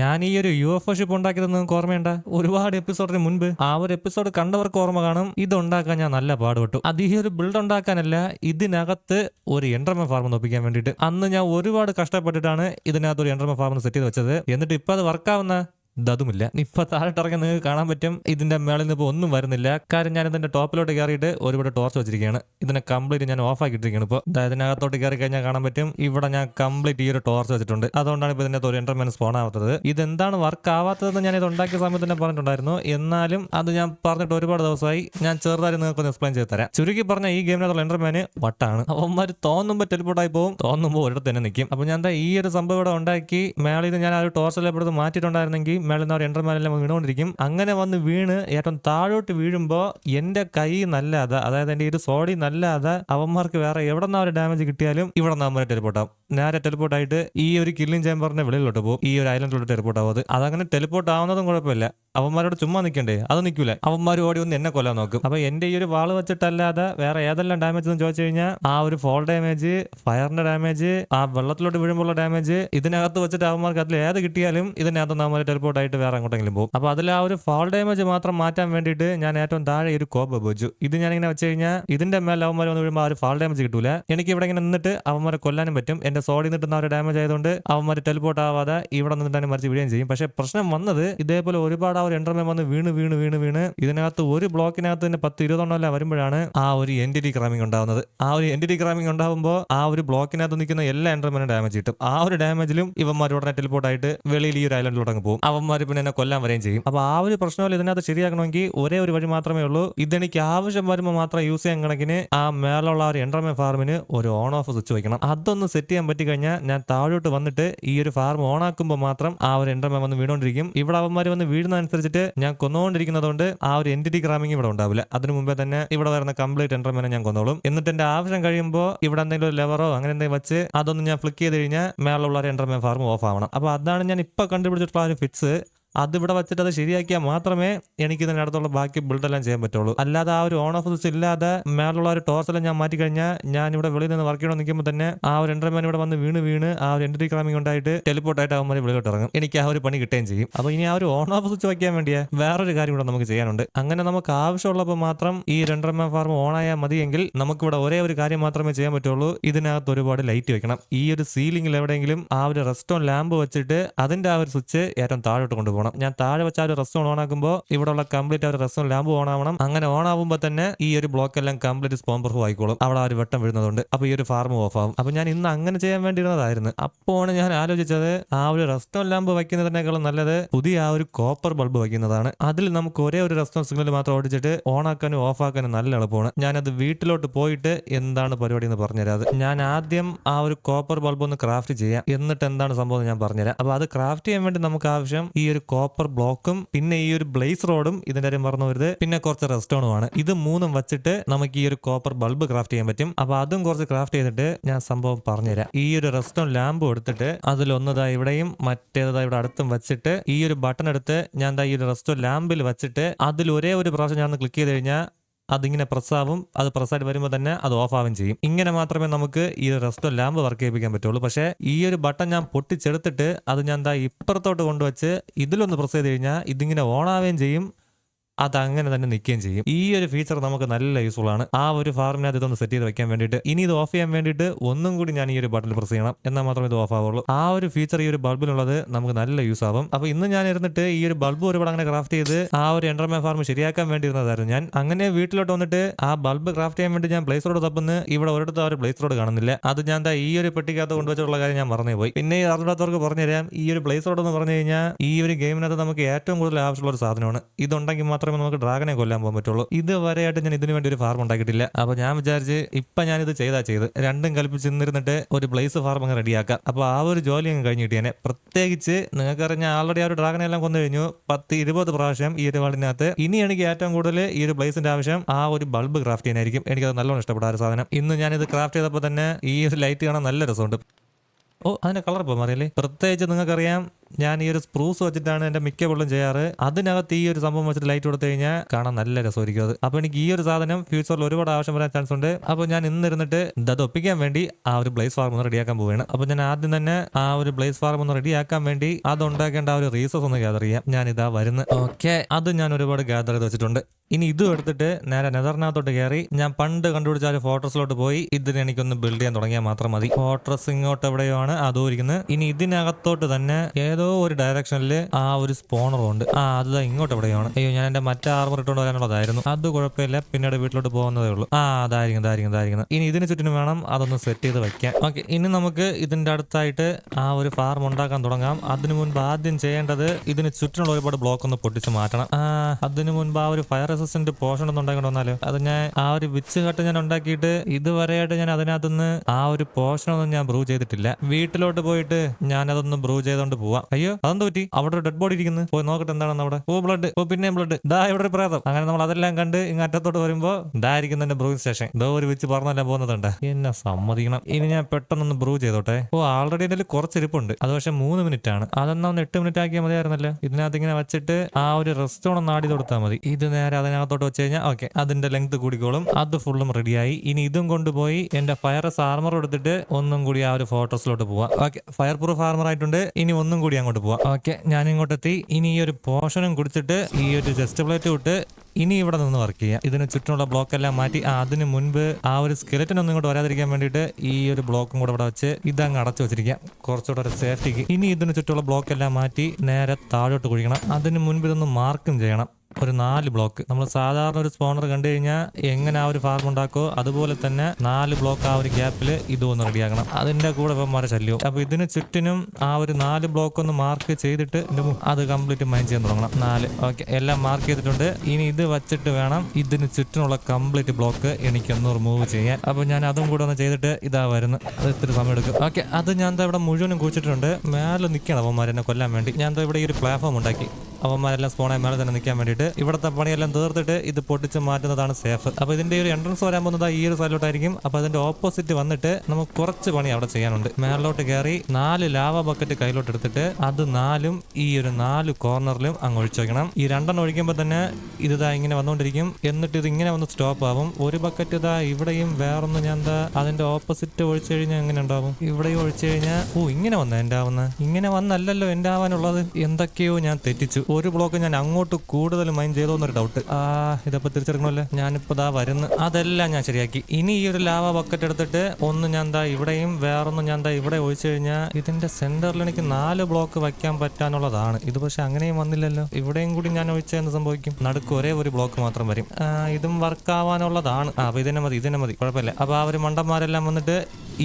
ഞാൻ ഈ ഒരു യു എഫ് ഒ ഷിപ്പ് ഉണ്ടാക്കിയത് നിങ്ങൾക്ക് ഓർമ്മയുണ്ട? ഒരുപാട് എപ്പിസോഡിന് മുൻപ് ആ ഒരു എപ്പിസോഡ് കണ്ടവർക്ക് ഓർമ്മ കാണും. ഇത് ഉണ്ടാക്കാൻ ഞാൻ നല്ല പാടുപെട്ടു. അത് ഈ ഒരു ബിൽഡ് ഉണ്ടാക്കാനല്ല ഇതിനകത്ത് ഒരു എൻട്രമ ഫാർമ് ഒപ്പിക്കാൻ വേണ്ടിയിട്ട്. അന്ന് ഞാൻ ഒരുപാട് കഷ്ടപ്പെട്ടിട്ടാണ് ഇതിനകത്ത് ഒരു എൻട്രമ ഫാർമ് സെറ്റ് ചെയ്ത് വെച്ചത്. എന്നിട്ട് ഇപ്പൊ അത് വർക്കാവുന്ന ഇതുമില്ല ഇപ്പൊ ഇറങ്ങി നിങ്ങൾക്ക് കാണാൻ പറ്റും. ഇതിന്റെ മേളിൽ നിന്ന് ഇപ്പോൾ ഒന്നും വരുന്നില്ല. കാര്യം ഞാൻ ഇതിന്റെ ടോപ്പിലോട്ട് കയറിയിട്ട് ഒരുപാട് ടോർച്ച് വെച്ചിരിക്കുകയാണ്. ഇതിനെ കംപ്ലീറ്റ് ഞാൻ ഓഫ് ആക്കിയിട്ടിരിക്കുകയാണ് ഇപ്പോൾ ഇതിനകത്തോട്ട് കയറി കഴിഞ്ഞാൽ കാണാൻ പറ്റും. ഇവിടെ ഞാൻ കംപ്ലീറ്റ് ഈ ഒരു ടോർച്ച് വെച്ചിട്ടുണ്ട്. അതുകൊണ്ടാണ് ഇപ്പോൾ ഇതിന്റെ ഒരു എന്റർമെൻസ് ആവാത്തത്. ഇതെന്താണ് വർക്ക് ആവാത്തതെന്ന് ഞാൻ ഇത് ഉണ്ടാക്കിയ സമയത്ത് തന്നെ പറഞ്ഞിട്ടുണ്ടായിരുന്നു. എന്നാലും അത് ഞാൻ പറഞ്ഞിട്ട് ഒരുപാട് ദിവസമായി. ഞാൻ ചെറുതായി നിങ്ങൾക്ക് ഒന്ന് എക്സ്പ്ലെയിൻ ചെയ്ത് തരാം. ചുരുക്കി പറഞ്ഞ ഈ ഗെയിമിനകത്തുള്ള എന്റർമാന് വട്ടാണ്. അവന്മാർ തോന്നുമ്പോൾ ടെലിപ്പോർട്ടായി പോകും തോന്നുമ്പോൾ ഒരിടത്ത് തന്നെ നിൽക്കും അപ്പോൾ ഞാൻ ഈ ഒരു സംഭവം ഇവിടെ ഉണ്ടാക്കി മേളിൽ നിന്ന് ഞാൻ ആ ഒരു ഇവിടുന്ന് മാറ്റിയിട്ടുണ്ടായിരുന്നെങ്കിൽ മേളിൽ നിന്ന് ഒരു എന്റർമാനെല്ലാം വീണുകൊണ്ടിരിക്കും. അങ്ങനെ വന്ന് വീണ് ഏറ്റവും താഴോട്ട് വീഴുമ്പോൾ എന്റെ കൈ നല്ലാതെ അതായത് എന്റെ ഒരു സോഡി നല്ലാതെ അവന്മാർക്ക് വേറെ എവിടെ നിന്ന് ഒരു ഡാമേജ് കിട്ടിയാലും ഇവിടെ നിന്ന് അവന്മാരെ ടെലിപ്പോർട്ടാവും നേരെ ടെലിപ്പോർട്ട് ആയിട്ട് ഈ ഒരു കില്ലിംഗ് ചേമ്പറിന്റെ വെളിയിലോട്ട് പോകും. ഈ ഒരു ഐലൻഡിലോട്ട് ടെലിപ്പോർട്ട് ആവും അത്. അതങ്ങനെ ടെലിപ്പോർട്ട് ആവുന്നതും കുഴപ്പമില്ല. അവന്മാരോട് ചുമ്മാ നിൽക്കണ്ടേ അത് നിൽക്കൂല അവന്മാർ ഓടി ഒന്ന് എന്നെ കൊല്ലാൻ നോക്കും. അപ്പൊ എന്റെ ഈ ഒരു വാൾ വെച്ചിട്ടല്ലാതെ വേറെ ഏതെല്ലാം ഡാമേജ് എന്ന് ചോദിച്ചു കഴിഞ്ഞാൽ ആ ഒരു ഫോൾ ഡാമേജ് ഫയറിന്റെ ഡാമേജ് ആ വെള്ളത്തിലോട്ട് വീഴുമ്പോൾ ഡാമേജ് ഇതിനകത്ത് വെച്ചിട്ട് അവന്മാർക്ക് അതിൽ ഏത് കിട്ടിയാലും ഇതിനകത്ത് നമ്മൾ ടെലിപ്പോർട്ട് ആയിട്ട് വേറെ അങ്ങോട്ടെങ്കിലും പോകും. അപ്പൊ അതിൽ ആ ഒരു ഫോൾ ഡാമേജ് മാത്രം മാറ്റാൻ വേണ്ടിയിട്ട് ഞാൻ ഏറ്റവും താഴെ ഒരു കോബ് ഉപയോഗിച്ചു. ഇത് ഞാൻ ഇങ്ങനെ വെച്ച് കഴിഞ്ഞാൽ ഇതിന്റെ മേലെ അവന്മാർ വന്ന് വീഴുമ്പോൾ ആ ഒരു ഫാൾ ഡാമേജ് കിട്ടൂല. എനിക്ക് ഇവിടെ ഇങ്ങനെ നിന്നിട്ട് അവന്മാരെ കൊല്ലാനും പറ്റും. എന്റെ സോഡി നിന്നിട്ട് ഒരു ഡാമേജ് ആയതുകൊണ്ട് അവന്മാർ ടെലിപ്പോർട്ട് ആവാതെ ഇവിടെ നിന്നിട്ട് തന്നെ മറിച്ച് വീഴുകയും ചെയ്യും. പക്ഷേ പ്രശ്നം വന്നത് ഇതേപോലെ ഒരുപാട് ആ ഒരു എൻട്രമേ വന്ന് വീണ് വീണ് വീണ് വീണ് ഇതിനകത്ത് ഒരു ബ്ലോക്കിനകത്ത് തന്നെ പത്ത് ഇരുപതെണ്ണമല്ല വരുമ്പോഴാണ് ആ ഒരു എന്റിറ്റി ക്രാമിംഗ് ഉണ്ടാവുന്നത്. ആ ഒരു എന്റിറ്റി ക്രാമിംഗ് ഉണ്ടാവുമ്പോൾ ആ ഒരു ബ്ലോക്കിനകത്ത് നിൽക്കുന്ന എല്ലാ എൻട്രമേനും ഡാമേജ് കിട്ടും. ആ ഒരു ഡാമേജിലും ഇവന്മാർ ഉടനെ ആയിട്ട് വെളിയിൽ ഈ ഒരു ഐലൻഡിലോട്ട് പോകും. അവന്മാർ പിന്നെ എന്നെ കൊല്ലാൻ വരെയും ചെയ്യും. അപ്പൊ ആ ഒരു പ്രശ്നമല്ല ഇതിനകത്ത് ശരിയാക്കണമെങ്കിൽ ഒരേ ഒരു വഴി മാത്രമേ ഉള്ളൂ. ഇതെനിക്ക് ആവശ്യം വരുമ്പോൾ മാത്രം യൂസ് ചെയ്യാൻ കണക്കിന് ആ മേലുള്ള ഒരു എൻട്രമേ ഫാർമിന് ഒരു ഓൺ ഓഫ് സ്വിച്ച് വയ്ക്കണം അതൊന്ന് സെറ്റ് ചെയ്യാൻ പറ്റി കഴിഞ്ഞാൽ ഞാൻ താഴോട്ട് വന്നിട്ട് ഈ ഒരു ഫാർം ഓൺ ആക്കുമ്പോൾ മാത്രം ആ ഒരു എൻട്രമേ വന്ന് വീണോണ്ടിരിക്കും. ഇവിടെ അവന്മാർ വന്ന് വീഴുന്ന അനുസരിച്ചിട്ട് ഞാൻ കൊന്നുകൊണ്ടിരിക്കുന്നതുകൊണ്ട് ആ ഒരു എന്റിറ്റി ക്രാമിംഗ് ഇവിടെ ഉണ്ടാവില്ല. അതിനു മുമ്പേ തന്നെ ഇവിടെ വരുന്ന കംപ്ലീറ്റ് എൻട്രമേനെ ഞാൻ കൊന്നോളും. എന്നിട്ട് എന്റെ ആവശ്യം കഴിയുമ്പോൾ ഇവിടെ എന്തെങ്കിലും ഒരു ലെവറോ അങ്ങനെ എന്തെങ്കിലും വെച്ച് അതൊന്ന് ഞാൻ ഫ്ലിക്ക് ചെയ്ത് കഴിഞ്ഞാൽ മേലുള്ള ഒരു എൻട്രമേ ഫാർം ഓഫ് ആവണം. അപ്പോൾ അതാണ് ഞാൻ ഇപ്പൊ കണ്ടുപിടിച്ചിട്ടുള്ള ഒരു ഒരു it. അതിവിടെ വെച്ചിട്ട് അത് ശരിയാക്കിയാൽ മാത്രമേ എനിക്ക് ഇതിന്റെ അടുത്തുള്ള ബാക്കി ബിൽഡെല്ലാം ചെയ്യാൻ പറ്റുള്ളൂ. അല്ലാതെ ആ ഒരു ഓൺ ഓഫ് സ്വിച്ച് ഇല്ലാതെ മേലുള്ള ഒരു ടോർച്ചെല്ലാം ഞാൻ മാറ്റി കഴിഞ്ഞാൽ ഞാൻ ഇവിടെ വെളിയിൽ നിന്ന് വർക്ക് ചെയ്യണം നിൽക്കുമ്പോൾ തന്നെ ആ ഒരു എന്റർമാൻ ഇവിടെ വന്ന് വീണ് വീണ് ആ ഒരു എൻട്രി ക്രാമിംഗ് ഉണ്ടായിട്ട് ടെലിപ്പോർട്ടായിട്ട് അവന്മാർ വെളിയിലോട്ട് ഇറങ്ങും. എനിക്ക് ആ ഒരു പണി കിട്ടുകയും ചെയ്യും. അപ്പോൾ ഇനി ആ ഒരു ഓൺ ഓഫ് സ്വിച്ച് വയ്ക്കാൻ വേണ്ടിയാ വേറൊരു കാര്യം ഇവിടെ നമുക്ക് ചെയ്യാനുണ്ട്. അങ്ങനെ നമുക്ക് ആവശ്യമുള്ളപ്പോൾ മാത്രം ഈ രണ്ടർമാൻ ഫാർം ഓൺ ആയാൽ മതിയെങ്കിൽ നമുക്കിവിടെ ഒരേ ഒരു കാര്യം മാത്രമേ ചെയ്യാൻ പറ്റുള്ളൂ. ഇതിനകത്ത് ഒരുപാട് ലൈറ്റ് വെക്കണം. ഈ ഒരു സീലിംഗിൽ എവിടെയെങ്കിലും ആ ഒരു റെസ്റ്റോൺ ലാമ്പ് വെച്ചിട്ട് അതിന്റെ ആ ഒരു സ്വിച്ച് ഏറ്റവും താഴോട്ട് കൊണ്ടുപോകണം. ഞാൻ താഴെ വെച്ച ഒരു റെസ്റ്റോൺ ഓൺ ആക്കുമ്പോൾ ഇവിടെ ഉള്ള കംപ്ലീറ്റ് ആ ഒരു റെസ്റ്റോൺ ലാമ്പ് ഓൺ ആവണം. അങ്ങനെ ഓൺ ആവുമ്പോൾ തന്നെ ഈ ഒരു ബ്ലോക്ക് എല്ലാം കംപ്ലീറ്റ് സ്പോം പ്രൂഫ് ആയിക്കോളും. അവിടെ ആ ഒരു വെട്ടം വീഴുന്നതുകൊണ്ട് അപ്പൊ ഈ ഒരു ഫാർം ഓഫ് ആവും. അപ്പൊ ഞാൻ ഇന്ന് അങ്ങനെ ചെയ്യാൻ വേണ്ടിയിരുന്നതായിരുന്നു. അപ്പോഴാണ് ഞാൻ ആലോചിച്ചത് ആ ഒരു റെസ്റ്റോൺ ലാമ്പ് വയ്ക്കുന്നതിനേക്കാളും നല്ലത് പുതിയ ആ ഒരു കോപ്പർ ബൾബ് വയ്ക്കുന്നതാണ്. അതിൽ നമുക്ക് ഒരേ ഒരു റെസ്റ്റോൺ സിഗ്നൽ മാത്രം ഓടിച്ചിട്ട് ഓൺ ആക്കാനും ഓഫ് ആക്കാനും നല്ല എളുപ്പമാണ്. ഞാനത് വീട്ടിലോട്ട് പോയിട്ട് എന്താണ് പരിപാടി എന്ന് പറഞ്ഞുതരാം. ഞാൻ ആദ്യം ആ ഒരു കോപ്പർ ബൾബ് ഒന്ന് ക്രാഫ്റ്റ് ചെയ്യാം. എന്നിട്ട് എന്താണ് സംഭവം ഞാൻ പറഞ്ഞുതരാം. അപ്പൊ അത് ക്രാഫ്റ്റ് ചെയ്യാൻ വേണ്ടി നമുക്ക് ആവശ്യം ഈ ഒരു കോപ്പർ ബ്ലോക്കും പിന്നെ ഈ ഒരു ബ്ലേസ് റോഡും ഇതിന്റെ കാര്യം പറഞ്ഞു വരുത് പിന്നെ കുറച്ച് റെസ്റ്റോണുമാണ് ഇത് മൂന്നും വെച്ചിട്ട് നമുക്ക് ഈ ഒരു കോപ്പർ ബൾബ് ക്രാഫ്റ്റ് ചെയ്യാൻ പറ്റും. അപ്പൊ അതും കുറച്ച് ക്രാഫ്റ്റ് ചെയ്തിട്ട് ഞാൻ സംഭവം പറഞ്ഞുതരാം. ഈ ഒരു റെസ്റ്റോൺ ലാമ്പ് എടുത്തിട്ട് അതിലൊന്നതാ ഇവിടെയും മറ്റേതാ ഇവിടെ അടുത്തും വെച്ചിട്ട് ഈ ഒരു ബട്ടൺ എടുത്ത് ഞാൻ ഈ ഒരു റെസ്റ്റോൺ ലാമ്പിൽ വെച്ചിട്ട് അതിൽ ഒരേ ഒരു പ്രാവശ്യം ഞാൻ ക്ലിക്ക് ചെയ്ത് കഴിഞ്ഞാൽ അതിങ്ങനെ പ്രസ്സാവും അത് പ്രസ്സായിട്ട് വരുമ്പോൾ തന്നെ അത് ഓഫ് ആവുകയും ചെയ്യും. ഇങ്ങനെ മാത്രമേ നമുക്ക് ഈ റെസ്റ്റോ ലാമ്പ് വർക്ക് ചെയ്യിപ്പിക്കാൻ പറ്റുള്ളൂ. പക്ഷേ ഈ ഒരു ബട്ടൺ ഞാൻ പൊട്ടിച്ചെടുത്തിട്ട് അത് ഞാൻ എന്താ ഇപ്പുറത്തോട്ട് കൊണ്ടുവച്ച് ഇതിലൊന്ന് പ്രസ് ചെയ്ത് കഴിഞ്ഞാൽ ഇതിങ്ങനെ ഓൺ ആവുകയും ചെയ്യും. അത് അങ്ങനെ തന്നെ നിൽക്കുകയും ചെയ്യും. ഈ ഒരു ഫീച്ചർ നമുക്ക് നല്ല യൂസ്ഫുൾ ആണ്. ആ ഒരു ഫാർമിനകത്ത് ഇതൊന്ന് സെറ്റ് ചെയ്ത് വെക്കാൻ വേണ്ടിയിട്ട് ഇനി ഇത് ഓഫ് ചെയ്യാൻ വേണ്ടിയിട്ട് ഒന്നും കൂടി ഞാൻ ഈ ഒരു ബട്ടൺ പ്രസ് ചെയ്യണം. എന്നാൽ മാത്രമേ ഇത് ഓഫ് ആവുള്ളൂ. ആ ഒരു ഫീച്ചർ ഈ ഒരു ബൾബിനുള്ളത് നമുക്ക് നല്ല യൂസ് ആവും. അപ്പൊ ഇന്ന് ഞാൻ ഇരുന്നിട്ട് ഈ ഒരു ബൾബ് ഒരുപാട് അങ്ങനെ ക്രാഫ്റ്റ് ചെയ്ത് ആ ഒരു എൻഡർമേ ഫാർം ശരിയാക്കാൻ വേണ്ടിയിരുന്നതായിരുന്നു ഞാൻ. അങ്ങനെ വീട്ടിലോട്ട് വന്നിട്ട് ആ ബൾബ് ക്രാഫ്റ്റ് ചെയ്യാൻ വേണ്ടി ഞാൻ പ്ലേസ് റോഡ് തപ്പുന്ന. ഇവിടെ ഒരിടത്ത് ഒരു പ്ലേസ് റോഡ് കാണുന്നില്ല. അത് ഞാൻ ഈ ഒരു പെട്ടിക്കകത്ത് കൊണ്ടുവച്ചിട്ടുള്ള കാര്യം ഞാൻ മറന്നു പോയി പിന്നെ ഈ അറിഞ്ഞാത്തവർക്ക് പറഞ്ഞുതരാം. ഈ ഒരു പ്ലേസ് റോഡ് എന്ന് പറഞ്ഞു കഴിഞ്ഞാൽ ഈ ഒരു ഗെയിമിനകത്ത് നമുക്ക് ഏറ്റവും കൂടുതൽ ആവശ്യമുള്ള ഒരു സാധനമാണ്. ഇതുണ്ടെങ്കിൽ മാത്രമേ നമുക്ക് ഡ്രാഗനെ കൊല്ലാൻ പോകാൻ പറ്റുള്ളൂ. ഇതുവരെയായിട്ട് ഞാൻ ഇതിനു വേണ്ടി ഒരു ഫാർം ഉണ്ടാക്കിയിട്ടില്ല. അപ്പൊ ഞാൻ വിചാരിച്ച് ഇപ്പൊ ഞാൻ ഇത് ചെയ്താ ചെയ്ത് രണ്ടും കൽപ്പിച്ച് നിന്നിരുന്നിട്ട് ഒരു പ്ലേസ് ഫാർം അങ്ങ് റെഡിയാക്കാം അപ്പൊ ആ ഒരു ജോലി അങ്ങ് കഴിഞ്ഞിട്ട് ഞാൻ പ്രത്യേകിച്ച് നിങ്ങൾക്കറിഞ്ഞ ആൾറെഡി ആ ഒരു ഡ്രാഗനെ എല്ലാം കൊന്നു കഴിഞ്ഞു. പത്ത് ഇരുപത് പ്രാവശ്യം ഈ ഒരു വാളിനകത്ത് ഇനി എനിക്ക് ഏറ്റവും കൂടുതൽ ഈ ഒരു പ്ലേസിന്റെ ആവശ്യം ആ ഒരു ബൾബ് ക്രാഫ്റ്റ് ചെയ്യാനായിരിക്കും. എനിക്കത് നല്ലോണം ഇഷ്ടപ്പെടാ ഒരു സാധനം. ഇന്ന് ഞാനിത് ക്രാഫ്റ്റ് ചെയ്തപ്പോൾ തന്നെ ഈ ഒരു ലൈറ്റ് കാണാൻ നല്ല രസമുണ്ട്. ഓ അതിന്റെ കളർ ഇപ്പോൾ മാറിയല്ലേ? പ്രത്യേകിച്ച് നിങ്ങൾക്കറിയാം ഞാൻ ഈ ഒരു സ്പ്രൂസ് വെച്ചിട്ടാണ് എന്റെ മിക്ക വെള്ളം ചെയ്യാറ്. അതിനകത്ത് ഈ ഒരു സംഭവം വെച്ചിട്ട് ലൈറ്റ് കൊടുത്തു കഴിഞ്ഞാൽ കാണാൻ നല്ല രസമായിരിക്കും അത്. അപ്പൊ എനിക്ക് ഈ ഒരു സാധനം ഫ്യൂച്ചറിൽ ഒരുപാട് ആവശ്യം വരാൻ ചാൻസ് ഉണ്ട്. അപ്പൊ ഞാൻ ഇന്നിരുന്നിട്ട് ഇത് ഒപ്പിക്കാൻ വേണ്ടി ആ ഒരു ബ്ലേസ് ഫാർം ഒന്ന് റെഡിയാക്കാൻ പോവുകയാണ്. അപ്പൊ ഞാൻ ആദ്യം തന്നെ ആ ഒരു ബ്ലേസ് ഫാർം ഒന്ന് റെഡിയാക്കാൻ വേണ്ടി അത് ഉണ്ടാക്കേണ്ട ആ ഒരു റീസസ് ഒന്ന് ഗ്യാദർ ചെയ്യാം. ഞാൻ ഇതാ വരുന്നത് ഓക്കെ അത് ഞാൻ ഒരുപാട് ഗ്യാദർ ചെയ്ത് വെച്ചിട്ടുണ്ട്. ഇനി ഇതും എടുത്തിട്ട് നേരെ നെതറിനകത്തോട്ട് കയറി ഞാൻ പണ്ട് കണ്ടുപിടിച്ച ഒരു ഫോട്ടോസിലോട്ട് പോയി ഇതിന് എനിക്കൊന്ന് ബിൽഡ് ചെയ്യാൻ തുടങ്ങിയാൽ മാത്രം മതി. ഫോട്ടോസ് ഇങ്ങോട്ട് എവിടെയാണ് അതോ ഇരിക്കുന്നത്. ഇനി ഇതിനകത്തോട്ട് തന്നെ ഏതോ ഒരു ഡയറക്ഷനിൽ ആ ഒരു സ്പോണറും ഉണ്ട്. ആ അത് ഇങ്ങോട്ട് എവിടെയാണ് അയ്യോ ഞാൻ എന്റെ മറ്റേ ആർമർ ഇട്ടുകൊണ്ട് വരാനുള്ളതായിരുന്നു അത് കുഴപ്പമില്ല. പിന്നീട് വീട്ടിലോട്ട് പോകുന്നതേ ഉള്ളൂ. ആ അതായിരിക്കും അതായിരിക്കും അതായിരിക്കും. ഇനി ഇതിന് ചുറ്റിനും വേണം അതൊന്ന് സെറ്റ് ചെയ്ത് വെക്കാം ഓക്കെ ഇനി നമുക്ക് ഇതിന്റെ അടുത്തായിട്ട് ആ ഒരു ഫാർം ഉണ്ടാക്കാൻ തുടങ്ങാം. അതിനു മുൻപ് ആദ്യം ചെയ്യേണ്ടത് ഇതിന് ചുറ്റിനുള്ള ഒരുപാട് ബ്ലോക്ക് ഒന്ന് പൊട്ടിച്ച് മാറ്റണം. അതിനു മുൻപ് ആ ഒരു ഫയർ റെസിസ്റ്റന്റ് പോർഷൻ ഒന്നും ഉണ്ടാക്കി വന്നാലോ അത് ഞാൻ ആ ഒരു വിച്ച് കട്ട് ഞാൻ ഉണ്ടാക്കിയിട്ട് ഇതുവരെയായിട്ട് ഞാൻ അതിനകത്തുനിന്ന് ആ ഒരു പോർഷൻ ഒന്നും ഞാൻ ബ്രൂ ചെയ്തിട്ടില്ല. വീട്ടിലോട്ട് പോയിട്ട് ഞാൻ അതൊന്ന് ബ്രൂ ചെയ്തുകൊണ്ട് പോവാം. അയ്യോ അതെന്ത് പറ്റി? അവിടെ ഒരു ഡെഡ് ബോഡി ഇരിക്കുന്നു. പോയി നോക്കട്ടെ എന്താണെന്ന് അവിടെ. ഓ ബ്ലഡ് ഓ പിന്നെ ബ്ലഡ് ദാ ഇവിടെ ഒരു പ്രേതം. അങ്ങനെ നമ്മൾ അതെല്ലാം കണ്ട് ഇങ്ങ് അറ്റത്തോട്ട് വരുമ്പോ ദാ ഇരിക്കുന്ന എന്റെ ബ്രൂയിങ് സ്റ്റേഷൻ. ഇതോ ഒരു വെച്ച് പറഞ്ഞെല്ലാം പോകുന്നതുണ്ട് എന്നെ സമ്മതിക്കണം. ഇനി ഞാൻ പെട്ടെന്നൊന്ന് ബ്രൂ ചെയ്തോട്ടെ. ഓ ആൾറെഡി എന്റെ കുറച്ച് ഇരിപ്പുണ്ട്. അത് പക്ഷെ മൂന്ന് മിനിറ്റ് ആണ് അതെന്നാ ഒന്ന് എട്ട് മിനിറ്റ് ആക്കിയാൽ മതിയായിരുന്നല്ലോ. ഇതിനകത്ത് ഇങ്ങനെ വെച്ചിട്ട് ആ ഒരു റെസ്റ്റോറന്റ് ആടി കൊടുത്താൽ മതി. ഇത് നേരെ അതിനകത്തോട്ട് വെച്ച് കഴിഞ്ഞാൽ ഓക്കെ അതിന്റെ ലെങ്ത് കൂടിക്കോളും. അത് ഫുള്ളും റെഡിയായി ഇനി ഇതും കൊണ്ടുപോയി എന്റെ ഫയർസ് ആർമർ എടുത്തിട്ട് ഒന്നും കൂടി ആ ഒരു ഫോട്ടോസിലോട്ട് പോവാം. ഓക്കെ ഫയർ പ്രൂഫ് ആർമർ ആയിട്ടുണ്ട്. ഇനി ഒന്നും കൂടി അങ്ങോട്ട് പോവാം. ഓക്കെ ഞാൻ ഇങ്ങോട്ട് എത്തി ഇനി ഈ ഒരു പോർഷനും കുടിച്ചിട്ട് ഈ ഒരു ജസ്റ്റ് പ്ലേറ്റ് വിട്ട് ഇനി ഇവിടെ നിന്ന് വർക്ക് ചെയ്യാം. ഇതിന് ചുറ്റുമുള്ള ബ്ലോക്ക് എല്ലാം മാറ്റി അതിന് മുൻപ് ആ ഒരു സ്കെലറ്റൻ ഒന്നും ഇങ്ങോട്ട് വരാതിരിക്കാൻ വേണ്ടിയിട്ട് ഈ ഒരു ബ്ലോക്കും കൂടെ ഇവിടെ വെച്ച് ഇതങ്ങ് അടച്ചു വെച്ചിരിക്കാം. കുറച്ചുകൂടെ ഒരു സേഫ്റ്റിക്ക് ഇനി ഇതിന് ചുറ്റുമുള്ള ബ്ലോക്ക് എല്ലാം മാറ്റി നേരെ താഴോട്ട് കുഴിക്കണം. അതിന് മുൻപ് ഇതൊന്ന് മാർക്കും ചെയ്യണം. ഒരു നാല് ബ്ലോക്ക് നമ്മൾ സാധാരണ ഒരു സ്പോണർ കണ്ടു കഴിഞ്ഞാൽ എങ്ങനെ ആ ഒരു ഫാർം ഉണ്ടാക്കോ അതുപോലെ തന്നെ നാല് ബ്ലോക്ക് ആ ഒരു ഗ്യാപ്പിൽ ഇതൊന്ന് റെഡിയാക്കണം അതിന്റെ കൂടെ ഇവന്മാരെ ശല്യവും അപ്പൊ ഇതിന് ചുറ്റിനും ആ ഒരു നാല് ബ്ലോക്ക് ഒന്ന് മാർക്ക് ചെയ്തിട്ട് അത് കംപ്ലീറ്റ് മൈൻ ചെയ്യാൻ തുടങ്ങണം. നാല്. ഓക്കെ എല്ലാം മാർക്ക് ചെയ്തിട്ടുണ്ട്. ഇനി ഇത് വെച്ചിട്ട് വേണം ഇതിന് ചുറ്റിനുള്ള കംപ്ലീറ്റ് ബ്ലോക്ക് എനിക്കൊന്ന് റിമൂവ് ചെയ്യാൻ. അപ്പൊ ഞാൻ അതും കൂടെ ഒന്ന് ചെയ്തിട്ട് ഇതാ വരുന്നത് അത് ഇത്തിരി സമയം എടുക്കും. ഓക്കെ അത് ഞാൻ ഇവിടെ മുഴുവനും കുഴിച്ചിട്ടുണ്ട്. മേലെ നിൽക്കണം അവന്മാർ എന്നെ കൊല്ലാൻ വേണ്ടി. ഞാൻ ഇവിടെ ഈ ഒരു പ്ലാറ്റ്ഫോം ഉണ്ടാക്കി. അവന്മാരെല്ലാം സ്പോണായി മേലെ തന്നെ നിൽക്കാൻ വേണ്ടിയിട്ട് ഇവിടുത്തെ പണിയെല്ലാം തീർത്തിട്ട് ഇത് പൊട്ടിച്ച് മാറ്റുന്നതാണ് സേഫ് അപ്പോൾ ഇതിന്റെ ഒരു എൻട്രൻസ് വരാൻ പോകുന്നത് ഈ ഒരു സൈഡിലോട്ടായിരിക്കും അപ്പോൾ അതിന്റെ ഓപ്പോസിറ്റ് വന്നിട്ട് നമുക്ക് കുറച്ച് പണി അവിടെ ചെയ്യാനുണ്ട്. മേളിലോട്ട് കയറി നാല് ലാവ ബക്കറ്റ് കയ്യിലോട്ട് എടുത്തിട്ട് അത് നാലും ഈ ഒരു നാല് കോർണറിലും അങ്ങ് ഒഴിച്ചു വെക്കണം. ഈ രണ്ടെണ്ണം ഒഴിക്കുമ്പോൾ തന്നെ ഇത് ഇങ്ങനെ വന്നുകൊണ്ടിരിക്കും എന്നിട്ട് ഇത് ഇങ്ങനെ വന്ന് സ്റ്റോപ്പ് ആവും. ഒരു ബക്കറ്റ് ഇതാ ഇവിടെയും വേറൊന്ന് ഞാൻ എന്താ അതിന്റെ ഓപ്പോസിറ്റ് ഒഴിച്ചു കഴിഞ്ഞാൽ എങ്ങനെ ഉണ്ടാവും? ഇവിടെയും ഒഴിച്ചു കഴിഞ്ഞാൽ ഓ ഇങ്ങനെ വന്ന എന്റെ ആവുന്ന ഇങ്ങനെ വന്നല്ലല്ലോ എന്റെ ആവാനുള്ളത് എന്തൊക്കെയോ ഞാൻ തെറ്റിച്ചു. ഒരു ബ്ലോക്ക് ഞാൻ അങ്ങോട്ട് കൂടുതൽ മൈൻഡ് ചെയ്തോ എന്നൊരു ഡൗട്ട് ആ ഇതപ്പോ തിരിച്ചെടുക്കണമല്ലോ. ഞാനിപ്പോ ദാ വരുന്ന. അതെല്ലാം ഞാൻ ശരിയാക്കി. ഇനി ഈ ഒരു ലാവ ബക്കറ്റ് എടുത്തിട്ട് ഒന്ന് ഞാൻ ദാ ഇവിടെയും വേറൊന്നും ഞാൻ ദാ ഇവിടെ ഒഴിച്ചു കഴിഞ്ഞാൽ ഇതിന്റെ സെന്ററിൽ എനിക്ക് നാല് ബ്ലോക്ക് വയ്ക്കാൻ പറ്റാനുള്ളതാണ്. ഇത് പക്ഷെ അങ്ങനെയും വന്നില്ലല്ലോ. ഇവിടെയും കൂടി ഞാൻ ഒഴിച്ചാൽ എന്ത് സംഭവിക്കും? നടുക്ക് ഒരേ ഒരു ബ്ലോക്ക് മാത്രം വരും. ഇതും വർക്ക് ആവാനുള്ളതാണ്. ആ അപ്പൊ ഇതിനെ മതി ഇതിനെ മതി. കുഴപ്പമില്ല. അപ്പൊ ആ ഒരു മണ്ടന്മാരെല്ലാം വന്നിട്ട്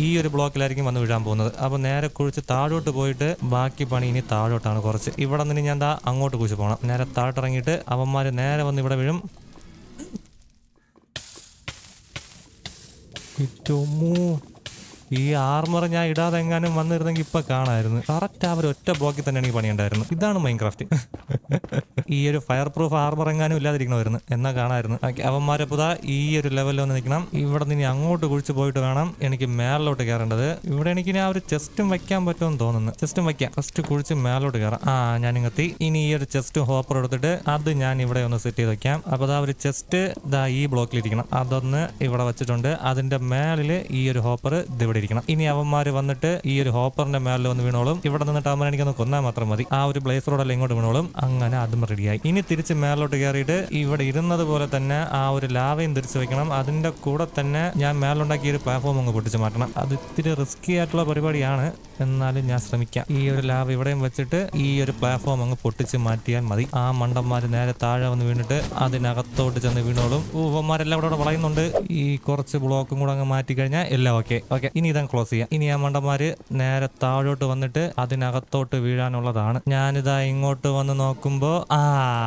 ഈ ഒരു ബ്ലോക്കിലായിരിക്കും വന്ന് വീഴാൻ പോകുന്നത്. അപ്പൊ നേരെ കുഴിച്ച് താഴോട്ട് പോയിട്ട് ബാക്കി പണി ഇനി താഴോട്ടാണ് കുറച്ച്. ഇവിടെ നിന്ന് ഞാൻ അങ്ങോട്ട് കുഴിച്ച് പോകണം നേരെ താഴോട്ട് താഴോട്ടിറങ്ങിയിട്ട് അവന്മാർ നേരെ വന്ന് ഇവിടെ വീഴും ഇറ്റൊമ്മൂ. ഈ ആർമർ ഞാൻ ഇടാതെ എങ്ങാനും വന്നിരുന്നെങ്കിൽ ഇപ്പൊ കാണായിരുന്നു കറക്റ്റ് അവർ ഒറ്റ ബ്ലോക്കിൽ തന്നെ എനിക്ക് പണിയുണ്ടായിരുന്നു. ഇതാണ് മൈൻ ക്രാഫ്റ്റ് ഈ ഒരു ഫയർ പ്രൂഫ് ആർമർ എങ്ങാനും ഇല്ലാതിരിക്കണമായിരുന്നു. എന്നാ കാണായിരുന്നു അവന്മാരെ പുതാ ഈ ഒരു ലെവലിൽ വന്ന് നിൽക്കണം. ഇവിടെ നിന്ന് അങ്ങോട്ട് കുഴിച്ച് പോയിട്ട് വേണം എനിക്ക് മേലോട്ട് കയറേണ്ടത്. ഇവിടെ എനിക്ക് ആ ഒരു ചെസ്റ്റും വെക്കാൻ പറ്റുമെന്ന് തോന്നുന്നു. ചെസ്റ്റും വെക്കാം ഫസ്റ്റ് കുഴിച്ച് മേലോട്ട് കയറാം. ആ ഞാൻ ഇങ്ങെത്തി ഇനി ഈ ഒരു ചെസ്റ്റും ഹോപ്പർ എടുത്തിട്ട് അത് ഞാൻ ഇവിടെ ഒന്ന് സെറ്റ് ചെയ്ത് വെക്കാം. അപ്പോൾ ദാ ഒരു ചെസ്റ്റ് ദാ ഈ ബ്ലോക്കിൽ ഇരിക്കണം. അതൊന്ന് ഇവിടെ വെച്ചിട്ടുണ്ട്. അതിന്റെ മേളിൽ ഈ ഒരു ഹോപ്പർ ഇത് ഇവിടെ ഇരിക്കണം. ഇനി അവന്മാർ വന്നിട്ട് ഈ ഒരു ഹോപ്പറിന്റെ മേളിൽ വന്ന് വീണോളും ഇവിടെ നിന്നിട്ട് അവൻ എനിക്കൊന്ന് കൊന്നാൽ മാത്രം മതി. ആ ഒരു ബ്ലേസ് റോഡെല്ലാം ഇങ്ങോട്ട് വീണോളും. അങ്ങനെ അതും റെഡിയായി. ഇനി തിരിച്ച് മേളിലോട്ട് കയറിയിട്ട് ഇവിടെ ഇരുന്നത് പോലെ തന്നെ ആ ഒരു ലാവയും തിരിച്ചു വെക്കണം. അതിന്റെ കൂടെ തന്നെ ഞാൻ മേളിലുണ്ടാക്കിയ ഒരു പ്ലാറ്റ്ഫോം അങ്ങ് പൊട്ടിച്ചു മാറ്റണം. അത് ഇത്തിരി റിസ്കി ആയിട്ടുള്ള പരിപാടിയാണ്. എന്നാലും ഞാൻ ശ്രമിക്കാം. ഈ ഒരു ലാവ് ഇവിടെയും വെച്ചിട്ട് ഈ ഒരു പ്ലാറ്റ്ഫോം അങ്ങ് പൊട്ടിച്ച് മാറ്റിയാൽ മതി. ആ മണ്ടന്മാർ നേരെ താഴെ വന്ന് വീണിട്ട് അതിനകത്തോട്ട് ചെന്ന് വീണോളും. ഊവന്മാരെല്ലാം ഇവിടെ വളയുന്നുണ്ട്. ഈ കുറച്ച് ബ്ലോക്കും കൂടെ അങ്ങ് മാറ്റി കഴിഞ്ഞാൽ എല്ലാം ഓക്കെ ഓക്കെ ഇനി ഇതാ ക്ലോസ് ചെയ്യാം. ഇനി ആ മണ്ടന്മാര് നേരെ താഴോട്ട് വന്നിട്ട് അതിനകത്തോട്ട് വീഴാനുള്ളതാണ്. ഞാനിതാ ഇങ്ങോട്ട് വന്ന് നോക്കുമ്പോ ആ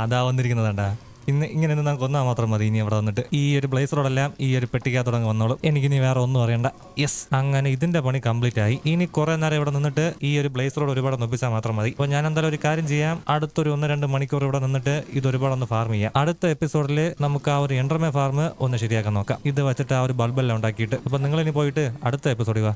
അതാ വന്നിരിക്കുന്നതാണ്ടാ ഇന്ന് ഇങ്ങനെ ഒന്ന് നമുക്ക് ഒന്നാ മാത്രം മതി ഇനി അവിടെ വന്നിട്ട്. ഈ ഒരു ബ്ലേസറോടെല്ലാം ഈ ഒരു പെട്ടിക്കാ തുടങ്ങി വന്നോളും. എനിക്കിനി വേറെ ഒന്നും അറിയണ്ട. യെസ് അങ്ങനെ ഇതിന്റെ പണി കംപ്ലീറ്റ് ആയി. ഇനി കുറെ നേരം ഇവിടെ നിന്നിട്ട് ഈ ഒരു ബ്ലേസറോട് ഒരുപാട് നൊപ്പിച്ചാൽ മാത്രം മതി. അപ്പോൾ ഞാൻ എന്തായാലും ഒരു കാര്യം ചെയ്യാം. അടുത്തൊരു ഒന്ന് രണ്ട് മണിക്കൂർ ഇവിടെ നിന്നിട്ട് ഇത് ഒരുപാട് ഒന്ന് ഫാർം ചെയ്യാം. അടുത്ത എപ്പിസോഡിൽ നമുക്ക് ആ ഒരു എൻഡർമേ ഫാർം ഒന്ന് ശരിയാക്കാൻ നോക്കാം. ഇത് വെച്ചിട്ട് ആ ഒരു ബൾബെല്ലാം ഉണ്ടാക്കിയിട്ട്. അപ്പോൾ നിങ്ങൾ ഇനി പോയിട്ട് അടുത്ത എപ്പിസോഡിൽ വാ.